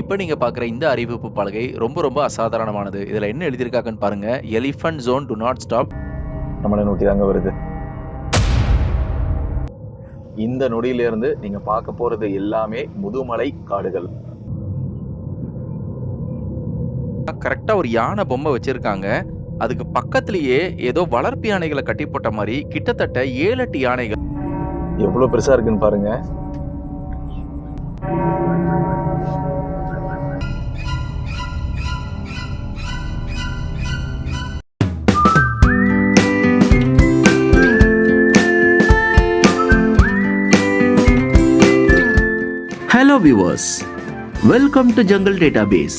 இப்ப நீங்க பார்க்குற இந்த அறிவிப்பு பலகை ரொம்ப ரொம்ப அசாதாரணமானது. இதுல என்ன எழுதியிருக்காங்கன்னு பாருங்க. Elephant zone do not stop. நம்மளை நோக்கி தாங்க வருது இந்த நொடியிலிருந்து நீங்க பார்க்க போறது எல்லாமே முதுமலை காடுகள் கரெக்ட்டா ஒரு யானை பொம்மை வச்சிருக்காங்க. அதுக்கு பக்கத்திலேயே ஏதோ வளர்ப்பு யானைகள கட்டி போட்ட மாரி கிட்டத்தட்ட 7, 8 யானைகள். எவ்வளவு பெருசா இருக்குன்னு பாருங்க viewers welcome to jungle database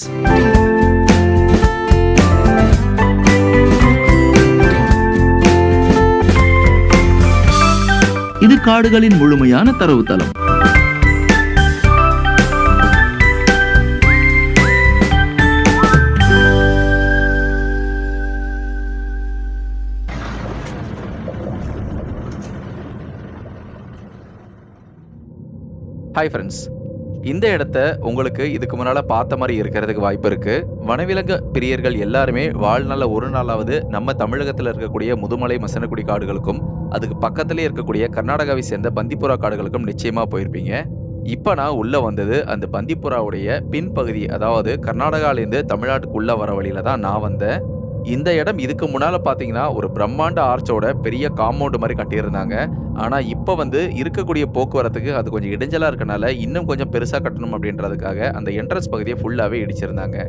இது காடுகளின் முழுமையான தரவுத்தளம் ஹாய் ஃப்ரெண்ட்ஸ் இந்த இடத்த உங்களுக்கு இதுக்கு முன்னால பார்த்த மாதிரி இருக்கிறதுக்கு வாய்ப்பு இருக்கு. வனவிலங்கு பிரியர்கள் எல்லாருமே வாழ்நாளில் ஒரு நாளாவது நம்ம தமிழகத்துல இருக்கக்கூடிய முதுமலை மசனக்குடி காடுகளுக்கும், அதுக்கு பக்கத்திலேயே இருக்கக்கூடிய கர்நாடகாவை சேர்ந்த பந்திப்புரா காடுகளுக்கும் நிச்சயமா போயிருப்பீங்க. இப்போ நான் உள்ள வந்தது அந்த பந்திப்புராவுடைய பின்பகுதி. அதாவது கர்நாடகாலேருந்து தமிழ்நாட்டுக்குள்ள வர வழியில தான் நான் வந்தேன். இந்த இடம் இதுக்கு முன்னால் பார்த்தீங்கன்னா, ஒரு பிரம்மாண்ட ஆர்ச்சோட பெரிய காம்பவுண்டு மாதிரி கட்டியிருந்தாங்க. ஆனால் இப்போ வந்து இருக்கக்கூடிய போக்குவரத்துக்கு அது கொஞ்சம் இடைஞ்சலாக இருக்கனால, இன்னும் கொஞ்சம் பெருசாக கட்டணும் அப்படின்றதுக்காக அந்த என்ட்ரன்ஸ் பகுதியை ஃபுல்லாகவே இடிச்சிருந்தாங்க.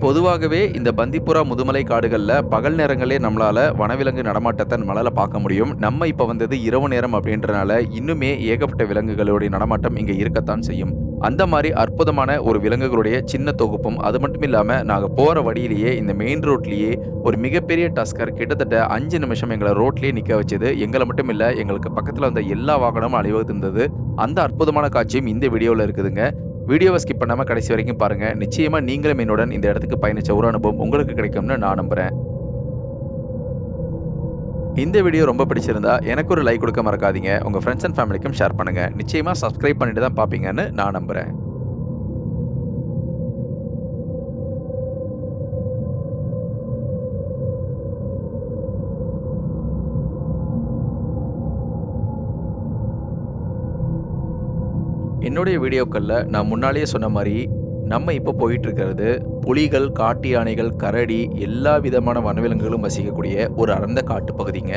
பொதுவாகவே இந்த பந்திப்புரா முதுமலை காடுகளில் பகல் நேரங்களே நம்மளால் வனவிலங்கு நடமாட்டத்தை நம்மளால பார்க்க முடியும். நம்ம இப்போ வந்தது இரவு நேரம் அப்படின்றனால, இன்னுமே ஏகப்பட்ட விலங்குகளுடைய நடமாட்டம் இங்கே இருக்கத்தான் செய்யும். அந்த மாதிரி அற்புதமான ஒரு விலங்குகளுடைய சின்ன தொகுப்பும், அது மட்டும் இல்லாம நாங்க போற வழியிலேயே இந்த மெயின் ரோட்லயே ஒரு மிகப்பெரிய டஸ்கர் கிட்டத்தட்ட அஞ்சு நிமிஷம் எங்களை ரோட்லயே நிக்க வச்சது. எங்களை மட்டும் இல்லை எங்களுக்கு பக்கத்துல வந்த எல்லா வாகனமும் அழிவகுத்திருந்தது அந்த அற்புதமான காட்சியும் இந்த வீடியோல இருக்குதுங்க. வீடியோவை ஸ்கிப் பண்ணாம கடைசி வரைக்கும் பாருங்க. நிச்சயமா நீங்களும் என்னுடன் இந்த இடத்துக்கு பயணிச்ச ஒரு அனுபவம் உங்களுக்கு கிடைக்கும்னு நான் நம்புறேன். இந்த வீடியோ ரொம்ப பிடிச்சிருந்தா எனக்கு ஒரு லைக் கொடுக்க மறக்காதீங்க. உங்க ஃப்ரெண்ட்ஸ் அண்ட் ஃபேமிலிக்கும் ஷேர் பண்ணுங்க. நிச்சயமா சப்ஸ்கிரைப் பண்ணிட்டு தான் பார்ப்பீங்கன்னு நான் நம்புறேன். என்னுடைய வீடியோக்கள்ல நான் முன்னாலேயே சொன்ன மாதிரி நம்ம இப்போ போயிட்டு இருக்கிறது புலிகள், காட்டு யானைகள், கரடி எல்லா விதமான வனவிலங்குகளும் வசிக்கக்கூடிய ஒரு அடர்ந்த காட்டு பகுதிங்க.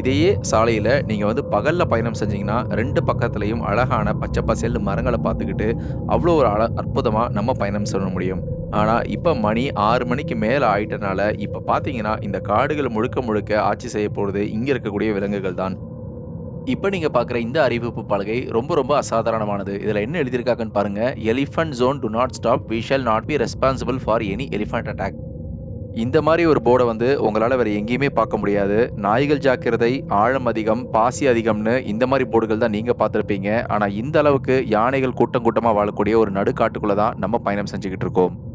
இதையே சாலையில் நீங்கள் வந்து பகலில் பயணம் செஞ்சீங்கன்னா, ரெண்டு பக்கத்துலயும் அழகான பச்சை பசேல் மரங்களை பார்த்துக்கிட்டு, அவ்வளோ ஒரு அழ அற்புதமாக நம்ம பயணம் செல்ல முடியும். ஆனால் இப்போ மணி ஆறு மணிக்கு மேலே ஆயிட்டனால, இப்போ பார்த்தீங்கன்னா இந்த காடுகள் முழுக்க முழுக்க ஆட்சி செய்ய போகிறது இங்கே இருக்கக்கூடிய விலங்குகள் தான். இப்ப நீங்க பார்க்குற இந்த அறிவிப்பு பலகை ரொம்ப ரொம்ப அசாதாரணமானது. இதுல என்ன எழுதியிருக்காங்கன்னு பாருங்க. Elephant zone do not stop. We shall not be responsible for any elephant attack. இந்த மாதிரி ஒரு போர்ட வந்து உங்களால வேற எங்கேயுமே பார்க்க முடியாது. நாய்கள் ஜாக்கிரதை, ஆழம் அதிகம், பாசி அதிகம்னு இந்த மாதிரி போர்டுகள் தான் நீங்க பார்த்துருப்பீங்க ஆனா இந்த அளவுக்கு யானைகள் கூட்டம் கூட்டமா வாழக்கூடிய ஒரு நடுக்காட்டுக்குள்ள தான் நம்ம பயணம் செஞ்சுகிட்டு இருக்கோம்.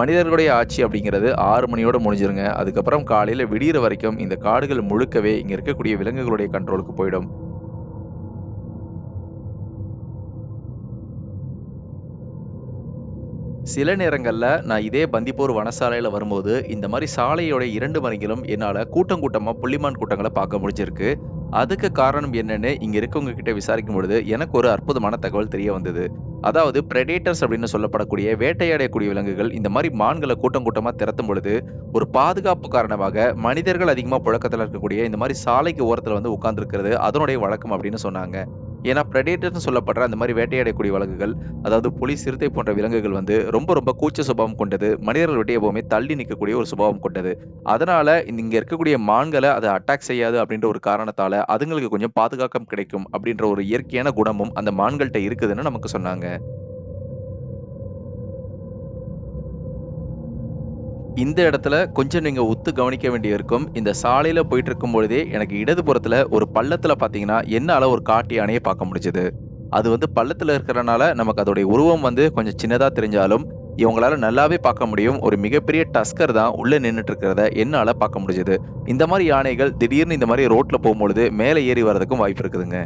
மனிதர்களுடைய ஆட்சி அப்படிங்கிறது ஆறு மணியோட முடிஞ்சிருங்க. அதுக்கப்புறம் காலையில விடியிற வரைக்கும் இந்த காடுகள் முழுக்கவே இங்க இருக்கக்கூடிய விலங்குகளுடைய கண்ட்ரோலுக்கு போயிடும். சில நேரங்கள்ல நான் இதே பந்திப்பூர் வனசாலையில் வரும்போது, இந்த மாதிரி சாலையோட 2 மருங்கிலும் என்னால கூட்டம் கூட்டமாக புள்ளிமான் கூட்டங்களை பார்க்க முடிஞ்சிருக்கு. அதுக்கு காரணம் என்னன்னு இங்க இருக்கவங்க கிட்ட விசாரிக்கும் பொழுது, எனக்கு ஒரு அற்புதமான தகவல் தெரிய வந்தது. அதாவது பிரெடேட்டர்ஸ் அப்படின்னு சொல்லப்படக்கூடிய வேட்டையாடக்கூடிய விலங்குகள் இந்த மாதிரி மான்கள கூட்டம் கூட்டமாக திறத்தும் பொழுது, ஒரு பாதுகாப்பு காரணமாக மனிதர்கள் அதிகமா புழக்கத்துல இருக்கக்கூடிய இந்த மாதிரி சாலைக்கு ஓரத்துல வந்து உட்கார்ந்துருக்கிறது அதனுடைய வழக்கம் அப்படின்னு சொன்னாங்க. ஏன்னா பிரெடேட்டர்ன்னு சொல்லப்படுற அந்த மாதிரி வேட்டையாடக்கூடிய வழக்குகள் அதாவது புலி, சிறுத்தை போன்ற விலங்குகள் வந்து ரொம்ப ரொம்ப கூச்ச சுபாவம் கொண்டது. மனிதர்கள் விட்டு எப்பவுமே தள்ளி நிற்கக்கூடிய ஒரு சுபாவம் கொண்டது. அதனால இங்க இருக்கக்கூடிய மான்களை அதை அட்டாக் செய்யாது அப்படின்ற ஒரு காரணத்தால, அதுங்களுக்கு கொஞ்சம் பாதுகாக்கம் கிடைக்கும் அப்படின்ற ஒரு இயற்கையான குணமும் அந்த மான்கள்கிட்ட இருக்குதுன்னு நமக்கு சொன்னாங்க. இந்த இடத்துல கொஞ்சம் நீங்க ஒத்து கவனிக்க வேண்டியிருக்கும். இந்த சாலையில் போயிட்டு இருக்கும் பொழுதே எனக்கு இடதுபுறத்தில் ஒரு பள்ளத்துல பார்த்தீங்கன்னா, என்னால ஒரு காட்டு யானையை பார்க்க முடிஞ்சது. அது வந்து பள்ளத்துல இருக்கிறனால நமக்கு அதோடைய உருவம் வந்து கொஞ்சம் சின்னதா தெரிஞ்சாலும், இவங்களால நல்லாவே பார்க்க முடியும். ஒரு மிகப்பெரிய டஸ்கர் தான் உள்ள நின்னுட்டு இருக்கிறத என்னால பார்க்க முடிஞ்சது. இந்த மாதிரி யானைகள் திடீர்னு இந்த மாதிரி ரோட்ல போகும்பொழுது மேல ஏறி வர்றதுக்கும் வாய்ப்பு இருக்குதுங்க.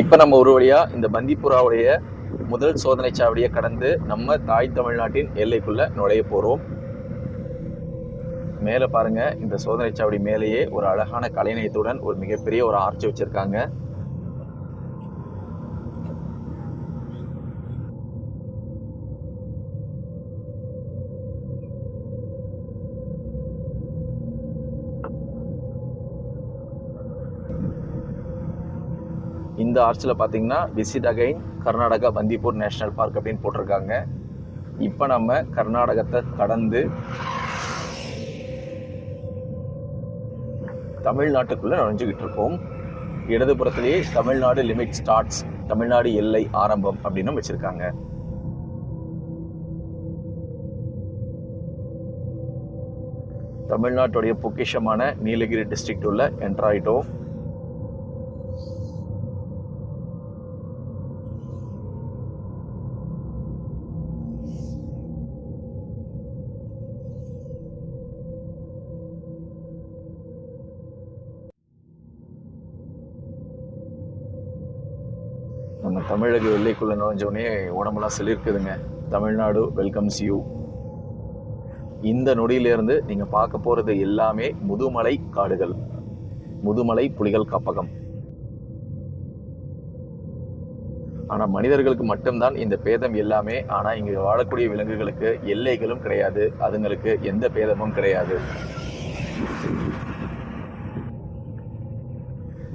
இப்போ நம்ம ஒரு வழியா இந்த பந்திப்புறாவுடைய முதல் சோதனை சாவடியை கடந்து நம்ம தாய் தமிழ்நாட்டின் எல்லைக்குள்ள நுழைய போகிறோம் மேலே பாருங்க இந்த சோதனை சாவடி மேலேயே ஒரு அழகான கலைநயத்துடன் ஒரு மிகப்பெரிய ஒரு ஆர்ச்சி வச்சிருக்காங்க. இந்த ஆர்ச்சில் பார்த்தீங்கன்னா visit again Karnataka Bandipur national park அப்படின்னு போட்டிருக்காங்க. இப்போ நம்ம கர்நாடகத்தை கடந்து தமிழ்நாட்டுக்குள்ளே நுழைஞ்சுக்கிட்டு இருக்கோம். இடதுபுறத்திலேயே தமிழ்நாடு லிமிட் ஸ்டார்ட்ஸ் தமிழ்நாடு எல்லை ஆரம்பம் அப்படின்னு வச்சிருக்காங்க. தமிழ்நாட்டுடைய பொக்கிஷமான நீலகிரி டிஸ்ட்ரிக்ட் உள்ள என்ட்ராய்டோ தமிழக எல்லைக்குள்ளே நுழைஞ்சோடனே உடம்பெல்லாம் சிலிர்க்குதுங்க. தமிழ்நாடு வெல்கம்ஸ் யூ இந்த நொடியிலிருந்து நீங்கள் பார்க்க போகிறது எல்லாமே முதுமலை காடுகள். முதுமலை புலிகள் காப்பகம். ஆனால் மனிதர்களுக்கு மட்டும்தான் இந்த பேதம் எல்லாமே ஆனால் இங்கே வாழக்கூடிய விலங்குகளுக்கு எல்லைகளும் கிடையாது. அதுங்களுக்கு எந்த பேதமும் கிடையாது.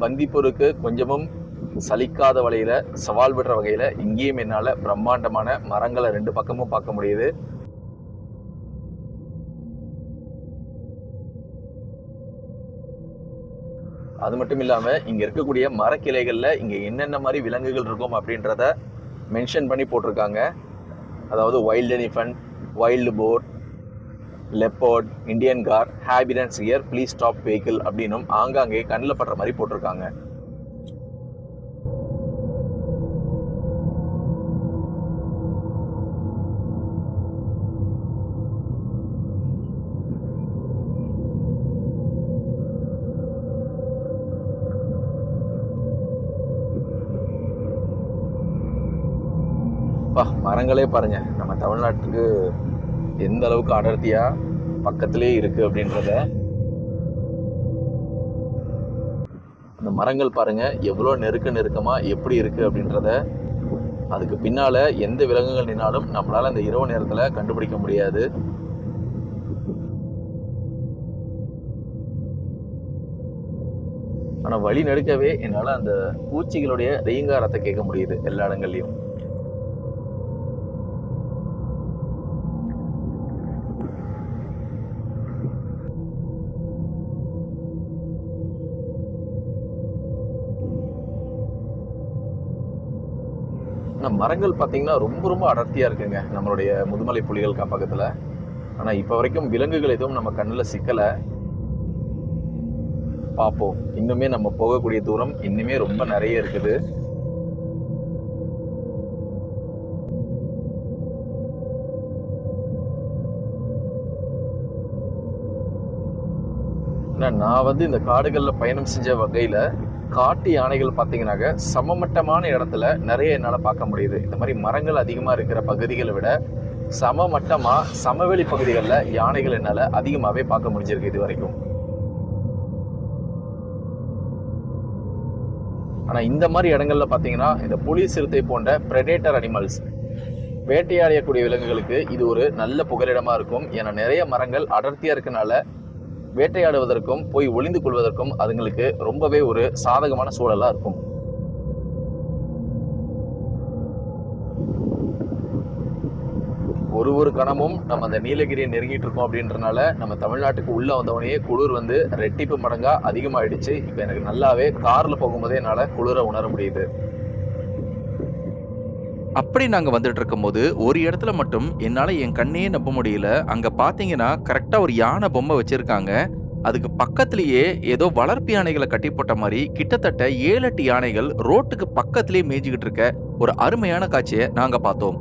வந்திப்பூருக்கு கொஞ்சமும் சலிக்காத வழியில் சவால் விடுற வகையில் இங்கேயும் என்னால் பிரம்மாண்டமான மரங்களை ரெண்டு பக்கமும் பார்க்க முடியுது. அது மட்டும் இல்லாமல் இங்கே இருக்கக்கூடிய மரக்கிளைகளில் இங்கே என்னென்ன மாதிரி விலங்குகள் இருக்கும் அப்படின்றத மென்ஷன் பண்ணி போட்டிருக்காங்க. அதாவது wild elephant wild boar leopard Indian gaur habitats here please stop vehicle அப்படின்னும் ஆங்காங்கே கண்ணில் படுற மாதிரி போட்டிருக்காங்க. மரங்களே பாருங்க. நம்ம தமிழ்நாட்டுக்கு எந்த அளவுக்கு அடர்த்தியா பக்கத்திலே இருக்கு அப்படின்றத. அந்த மரங்கள் பாருங்க எவ்வளோ நெருக்க நெருக்கமா எப்படி இருக்கு அப்படின்றத. அதுக்கு பின்னால எந்த விலங்குகள் நின்னாலும் நம்மளால அந்த இரவு நேரத்தில் கண்டுபிடிக்க முடியாது. ஆனால் வழி நெடுக்கவே என்னால் அந்த பூச்சிகளுடைய ரீங்காரத்தை கேட்க முடியுது எல்லா இடங்கள்லையும். மரங்கள் பார்த்தீங்கன்னா ரொம்ப ரொம்ப அடர்த்தியாக இருக்குங்க. நம்மளுடைய முதுமலை புலிகள் காப்பகத்தில் ஆனால் இப்போ வரைக்கும் விலங்குகள் எதுவும் நம்ம கண்ணில் சிக்கலை. பார்ப்போம். இன்னுமே நம்ம போகக்கூடிய தூரம் இன்னுமே ரொம்ப நிறைய இருக்குது. ஆனா, நான் வந்து இந்த காடுகளில் பயணம் செஞ்ச வகையில் காட்டு யானைகள் பார்த்தீங்கன்னாக்க சமமட்டமான இடத்துல நிறைய என்னால் பார்க்க முடியுது. இந்த மாதிரி மரங்கள் அதிகமாக இருக்கிற பகுதிகளை விட சமமட்டமாக சமவெளி பகுதிகளில் யானைகள் என்னால் அதிகமாகவே பார்க்க முடிஞ்சிருக்கு இது வரைக்கும். ஆனால் இந்த மாதிரி இடங்கள்ல பார்த்தீங்கன்னா இந்த புலி சிறுத்தை போன்ற ப்ரெடேட்டர் அனிமல்ஸ் வேட்டையாடக்கூடிய விலங்குகளுக்கு இது ஒரு நல்ல புகலிடமா இருக்கும். ஏன்னா நிறைய மரங்கள் அடர்த்தியா இருக்கனால வேட்டையாடுவதற்கும் போய் ஒளிந்து கொள்வதற்கும் அதுங்களுக்கு ரொம்பவே ஒரு சாதகமான சூழலா இருக்கும். ஒரு ஒரு கணமும் நம்ம அந்த நீலகிரியை நெருங்கிட்டு இருக்கோம் அப்படின்றனால நம்ம தமிழ்நாட்டுக்கு உள்ள வந்தவனையே குளிர் வந்து ரெட்டிப்பு மடங்கா அதிகமாயிடுச்சு. இப்போ எனக்கு நல்லாவே கார்ல போகும்போதே என்னால குளிர உணர முடியுது. அப்படி நாங்க வந்துட்டு இருக்கும்போது ஒரு இடத்துல மட்டும் என்னால என் கண்ணையே நம்ப முடியல. அங்க பாத்தீங்கன்னா கரெக்டா ஒரு யானை பொம்மை வச்சிருக்காங்க. அதுக்கு பக்கத்திலேயே ஏதோ வளர்ப்பு யானைகளை கட்டி போட்ட மாதிரி கிட்டத்தட்ட ஏழு எட்டு யானைகள் ரோட்டுக்கு பக்கத்திலேயே மேய்ஞ்சிக்கிட்டு இருக்க ஒரு அருமையான காட்சியை நாங்க பார்த்தோம்.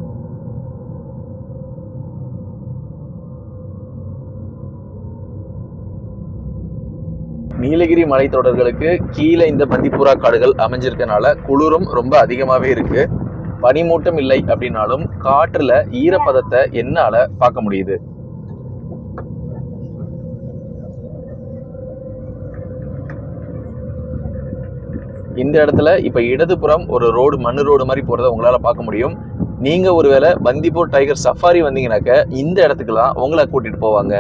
நீலகிரி மலைத்தொடர்களுக்கு கீழே இந்த பந்திப்புறா காடுகள் அமைஞ்சிருக்கனால குளிரும் ரொம்ப அதிகமாகவே இருக்குது பனிமூட்டம் இல்லை அப்படின்னாலும் காற்றுல ஈரப்பதத்தை என்னால பார்க்க முடியுது. இந்த இடத்துல இப்ப இடதுபுறம் ஒரு ரோடு மண்ணு ரோடு மாதிரி போறத உங்களால பார்க்க முடியும். நீங்க ஒருவேளை பந்திப்பூர் டைகர் சஃபாரி வந்தீங்கன்னாக்க இந்த இடத்துக்குலாம் உங்களை கூட்டிட்டு போவாங்க.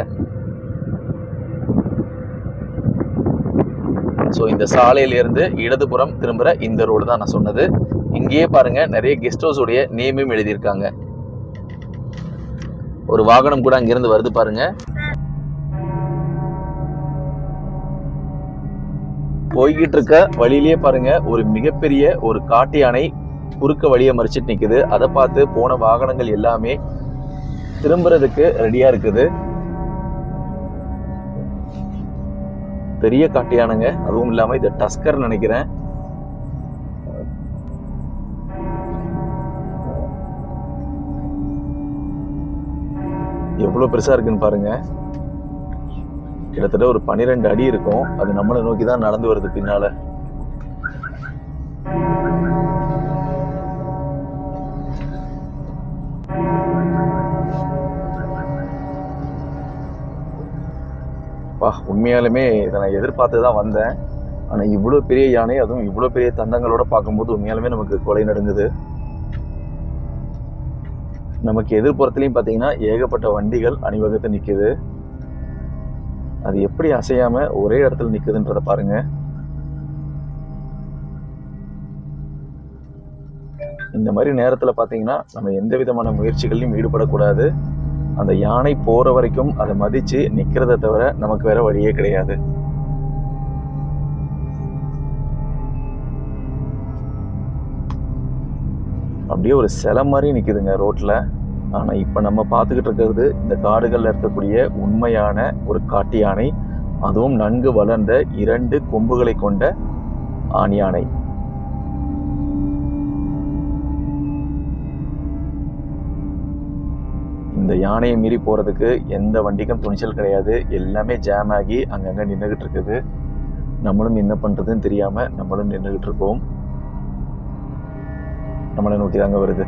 ஸோ இந்த சாலையிலேருந்து இடதுபுறம் திரும்புகிற இந்த ரோடு தான் நான் சொன்னது. இங்கேயே பாருங்க நிறைய கெஸ்ட் ஹவுஸ் உடைய நேமும் எழுதியிருக்காங்க. ஒரு வாகனம் கூட அங்கிருந்து வருது பாருங்க. போய்கிட்டு இருக்க வழியிலேயே பாருங்க ஒரு மிகப்பெரிய ஒரு காட்டு யானை குறுக்க வழியை மறிச்சிட்டு நிற்குது அதை பார்த்து போன வாகனங்கள் எல்லாமே திரும்புறதுக்கு ரெடியா இருக்குது. பெரிய காட்டு யானைங்க. அதுவும் இல்லாமல் இது டஸ்கர் நினைக்கிறேன். எவ்வளோ பெருசா இருக்குன்னு பாருங்க. கிட்டத்தட்ட ஒரு பன்னிரெண்டு அடி இருக்கும். அது நம்மளை நோக்கி தான் நடந்து வருது பின்னால. வா உண்மையாலுமே இதை நான் எதிர்பார்த்து தான் வந்தேன். ஆனால் இவ்வளோ பெரிய யானை அதுவும் இவ்வளோ பெரிய தந்தங்களோட பார்க்கும்போது உண்மையாலுமே நமக்கு கொலை நடுங்குது. நமக்கு எதிர்ப்புறத்துலையும் பார்த்தீங்கன்னா ஏகப்பட்ட வண்டிகள் அணிவகுத்து நிற்குது அது எப்படி அசையாமல் ஒரே இடத்துல நிற்குதுன்றதை பாருங்க. இந்த மாதிரி நேரத்தில் பார்த்தீங்கன்னா நம்ம எந்த விதமான முயற்சிகள்லையும் ஈடுபடக்கூடாது. அந்த யானை போகிற வரைக்கும் அதை மதித்து நிற்கிறத தவிர நமக்கு வேற வழியே கிடையாது. அப்படியே ஒரு சிலை மாதிரி நிக்குதுங்க ரோட்ல. ஆனா இப்ப நம்ம பார்த்துக்கிட்டு இருக்கிறது இந்த காடுகள்ல இருக்கக்கூடிய உண்மையான ஒரு காட்டு யானை. அதுவும் நன்கு வளர்ந்த இரண்டு கொம்புகளை கொண்ட ஆண் யானை. இந்த யானையை மீறி போறதுக்கு எந்த வண்டிக்கும் துணிச்சல் கிடையாது. எல்லாமே ஜாம் ஆகி அங்கங்க நின்றுக்கிட்டு இருக்குது. நம்மளும் என்ன பண்றதுன்னு தெரியாம நம்மளும் நின்றுக்கிட்டு இருக்கோம். நம்மளை நோக்கி தாங்க வருது.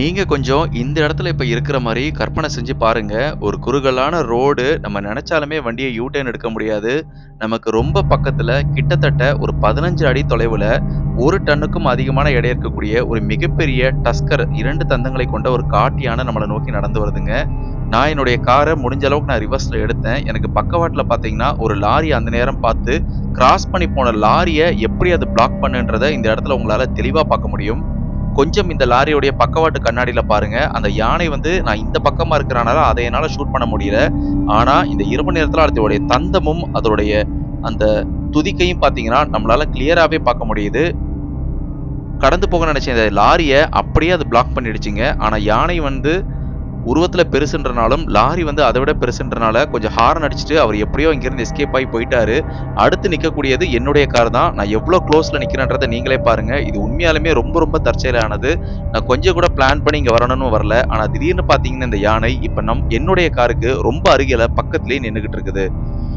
நீங்கள் கொஞ்சம் இந்த இடத்துல இப்போ இருக்கிற மாதிரி கற்பனை செஞ்சு பாருங்க. ஒரு குறுகலான ரோடு நம்ம நினச்சாலுமே வண்டியை யூ எடுக்க முடியாது. நமக்கு ரொம்ப பக்கத்தில் கிட்டத்தட்ட ஒரு 15 அடி தொலைவில் ஒரு டன்னுக்கும் அதிகமான எடை இருக்கக்கூடிய ஒரு மிகப்பெரிய டஸ்கர் இரண்டு தந்தங்களை கொண்ட ஒரு காட்டியான நம்மளை நோக்கி நடந்து வருதுங்க. நான் என்னுடைய காரை முடிஞ்ச அளவுக்கு நான் ரிவர்ஸில் எடுத்தேன். எனக்கு பக்கவாட்டில் பார்த்தீங்கன்னா, ஒரு லாரி அந்த நேரம் பார்த்து கிராஸ் பண்ணி போன லாரியை எப்படி அது பிளாக் பண்ணுன்றதை இந்த இடத்துல உங்களால் தெளிவாக பார்க்க முடியும். கொஞ்சம் இந்த லாரியோடைய பக்கவாட்டு கண்ணாடியில் பாருங்க. அந்த யானை வந்து நான் இந்த பக்கமாக இருக்கிறனால அதை என்னால் ஷூட் பண்ண முடியல. ஆனால் இந்த இரும்பு நேரத்தில் அதோடைய தந்தமும், அதோடைய அந்த துதிக்கையும் பார்த்தீங்கன்னா, நம்மளால கிளியராகவே பார்க்க முடியுது. கடந்து போக நினைச்ச இந்த லாரியை அப்படியே அது பிளாக் பண்ணிடுச்சுங்க. ஆனால் யானை வந்து உருவத்தில் பெருசுன்றனாலும், லாரி வந்து அதை விட பெருசுன்றனால கொஞ்சம் ஹாரன் அடிச்சுட்டு அவர் எப்படியோ இங்கிருந்து எஸ்கேப் ஆகி போயிட்டாரு. அடுத்து நிற்கக்கூடியது என்னுடைய கார் தான். நான் எவ்வளோ க்ளோஸில் நிற்கிறேன்றதை நீங்களே பாருங்கள் இது உண்மையாலுமே ரொம்ப ரொம்ப தற்செயலானது. நான் கொஞ்சம் கூட பிளான் பண்ணி இங்கே வரணும்னு வரல. ஆனால் திடீர்னு பார்த்தீங்கன்னா, இந்த யானை இப்போ நம் என்னுடைய காருக்கு ரொம்ப அருகில பக்கத்துலேயே நின்றுக்கிட்டு இருக்குது.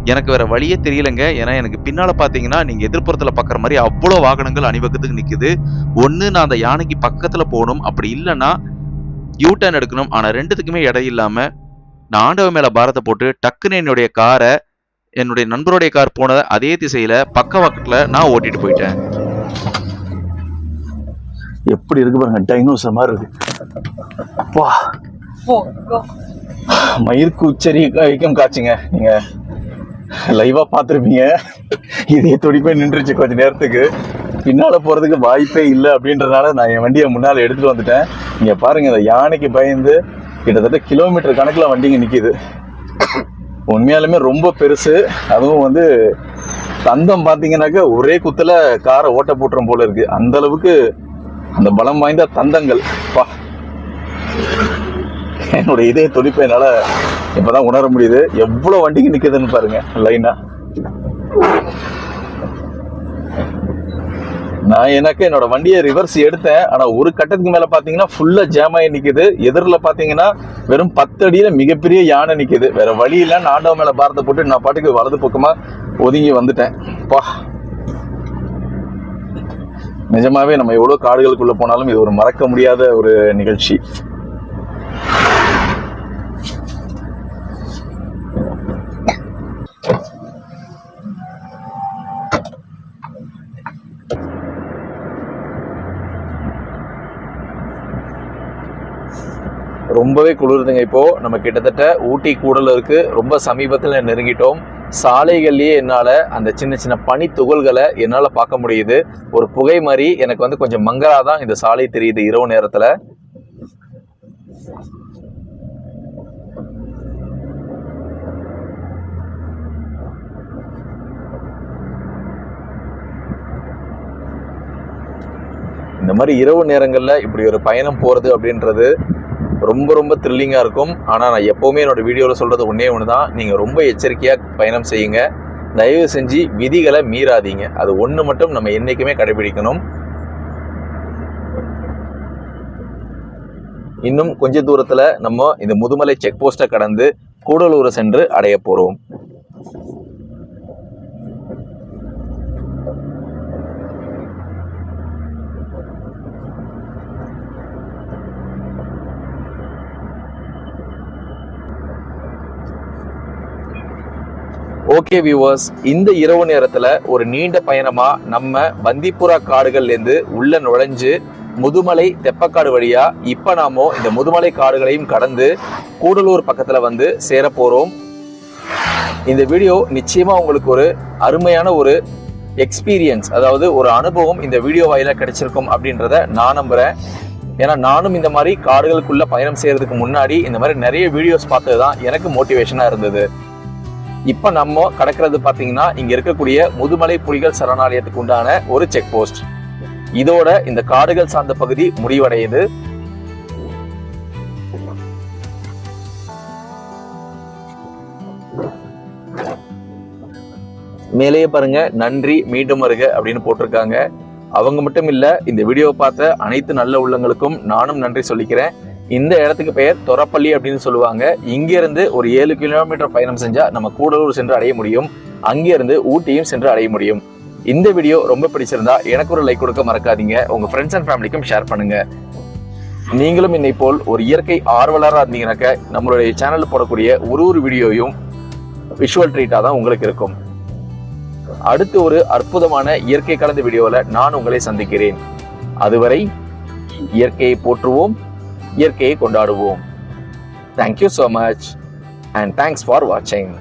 எனக்கு வேற வழியே தெரியலங்க. ஏன்னா எனக்கு பின்னால பார்த்தீங்கன்னா, நீங்க எதிர்ப்புறத்துல பார்க்குற மாதிரி அவ்வளோ வாகனங்கள் அணிவகுத்துக்கு நிக்குது. ஒன்று நான் அந்த யானைக்கு பக்கத்துல போகணும் அப்படி இல்லைன்னா யூ டர்ன் எடுக்கணும். ஆனா 2த்துக்குமே எடை இல்லாம, நான் ஆண்டவன் மேல பாரத்த போட்டு டக்குன்னு என்னுடைய கார, என்னுடைய நண்பருடைய கார் போன அதே திசையில பக்கவாட்டுல நான் ஓட்டிட்டு போயிட்டேன். எப்படி இருக்கு பாருங்க டைனோசர் மாதிரி இருக்கு. வா. மயிருக்கு உச்சரி வைக்கும் காட்சிங்க. நீங்க லைவா பார்த்துருப்பீங்க. இதே துடிப்பே நின்றுச்சு கொஞ்ச நேரத்துக்கு. பின்னால போறதுக்கு வாய்ப்பே இல்லை அப்படின்றனால நான் என் வண்டியை முன்னால எடுத்துட்டு வந்துட்டேன். இங்க பாருங்க இந்த யானைக்கு பயந்து கிட்டத்தட்ட கிலோமீட்டர் கணக்குல வண்டிங்க நிக்குது. உண்மையாலுமே ரொம்ப பெருசு. அதுவும் வந்து தந்தம் பாத்தீங்கன்னாக்க ஒரே குத்துல காரை ஓட்ட போட்டுரும் போல இருக்கு. அந்த அளவுக்கு அந்த பலம் வாய்ந்த தந்தங்கள். பா. என்னோட இதய துடிப்பை என்னால இப்பதான் உணர முடியுது. எவ்வளவு வண்டிக்கு நிக்குதுன்னு பாருங்க லைனா நான் எனக்கு என்னோட வண்டியை ரிவர்ஸ் எடுத்தேன். ஆனா ஒரு கட்டத்துக்கு மேல பாத்தீங்கன்னா ஃபுல்லா ஜாம் ஆகி நிக்குது. எதிரில் பாத்தீங்கன்னா வெறும் பத்து அடியில மிகப்பெரிய யானை நிக்குது. வேற வழி இல்ல. ஆண்டவ மேல பாரத்தை போட்டு நான் பாட்டுக்கு வலது பக்கமா ஒதுங்கி வந்துட்டேன். பா. நிஜமாவே நம்ம எவ்வளவு காடுகளுக்குள்ள போனாலும் இது ஒரு மறக்க முடியாத ஒரு நிகழ்ச்சி. ரொம்பவே குளிருதுங்க. இப்போ நம்ம கிட்டத்தட்ட ஊட்டி கூடலூருக்கு ரொம்ப சமீபத்தில் நெருங்கிட்டோம். சாலைகள்லயே என்னால் அந்த சின்ன சின்ன பனி துகள்களை என்னால் பார்க்க முடியுது. ஒரு புகை மாதிரி எனக்கு வந்து கொஞ்சம் மங்கலா தான் இந்த சாலை தெரியுது இரவு நேரத்தில். இந்த மாதிரி இரவு நேரங்களில் இப்படி ஒரு பயணம் போகிறது அப்படின்றது ரொம்ப ரொம்ப த்ரில்லிங்காக இருக்கும். ஆனால் நான் எப்போவுமே என்னோடய வீடியோவில் சொல்கிறது ஒன்றே ஒன்று தான் நீங்கள் ரொம்ப எச்சரிக்கையாக பயணம் செய்யுங்க. தயவு செஞ்சு விதிகளை மீறாதீங்க. அது ஒன்று மட்டும் நம்ம என்றைக்குமே கடைபிடிக்கணும். இன்னும் கொஞ்ச தூரத்தில் நம்ம இந்த முதுமலை செக் போஸ்ட்டை கடந்து கூடலூரை சென்று அடைய போகிறோம் ஓகே வியூவர்ஸ் இந்த இரவு நேரத்துல ஒரு நீண்ட பயணமா நம்ம பந்திப்புரா காடுகள்ல இருந்து உள்ள நுழைஞ்சு முதுமலை தெப்பக்காடு வழியா இப்ப நாமோ இந்த முதுமலை காடுகளையும் கடந்து கூடலூர் பக்கத்துல வந்து சேர போறோம். இந்த வீடியோ நிச்சயமா உங்களுக்கு ஒரு அருமையான ஒரு எக்ஸ்பீரியன்ஸ் அதாவது ஒரு அனுபவம் இந்த வீடியோ வாயிலாக கிடைச்சிருக்கும் அப்படின்றத நான் நம்புறேன். ஏன்னா நானும் இந்த மாதிரி காடுகளுக்குள்ள பயணம் செய்யறதுக்கு முன்னாடி இந்த மாதிரி நிறைய வீடியோஸ் பார்த்தது தான் எனக்கு மோட்டிவேஷனாக இருந்தது. இப்ப நம்ம கடக்கிறது பாத்தீங்கன்னா இங்க இருக்கக்கூடிய முதுமலை புலிகள் சரணாலயத்துக்கு உண்டான ஒரு செக் போஸ்ட் இதோட இந்த காடுகள் சார்ந்த பகுதி முடிவடையுது. மேலேயே பாருங்க நன்றி மீண்டும் வருக அப்படின்னு போட்டிருக்காங்க. அவங்க மட்டும் இல்ல இந்த வீடியோவை பார்த்த அனைத்து நல்ல உள்ளங்களுக்கும் நானும் நன்றி சொல்லிக்கிறேன். இந்த இடத்துக்கு பெயர் தொரப்பள்ளி அப்படின்னு சொல்லுவாங்க. இங்கிருந்து ஒரு ஏழு கிலோமீட்டர் பயணம் செஞ்சா நம்ம கூடலூர் சென்று அடைய முடியும். அங்கிருந்து ஊட்டியும் சென்று அடைய முடியும். இந்த வீடியோ ரொம்ப பிடிச்சிருந்தா எனக்கு ஒரு லைக் கொடுக்க மறக்காதீங்க. உங்க ஃப்ரெண்ட்ஸ் அண்ட் ஃபேமிலிக்கும் ஷேர் பண்ணுங்க. நீங்களும் என்னை போல் ஒரு இயற்கை ஆர்வலராக இருந்தீங்கன்னாக்க நம்மளுடைய சேனல் போடக்கூடிய ஒரு ஒரு வீடியோயும் விஷுவல் ட்ரீட்டாக தான் உங்களுக்கு இருக்கும். அடுத்து ஒரு அற்புதமான இயற்கை கலந்த வீடியோவில் நான் உங்களை சந்திக்கிறேன். அதுவரை இயற்கையை போற்றுவோம். இயற்கையை கொண்டாடுவோம். Thank you so much and thanks for வாட்சிங்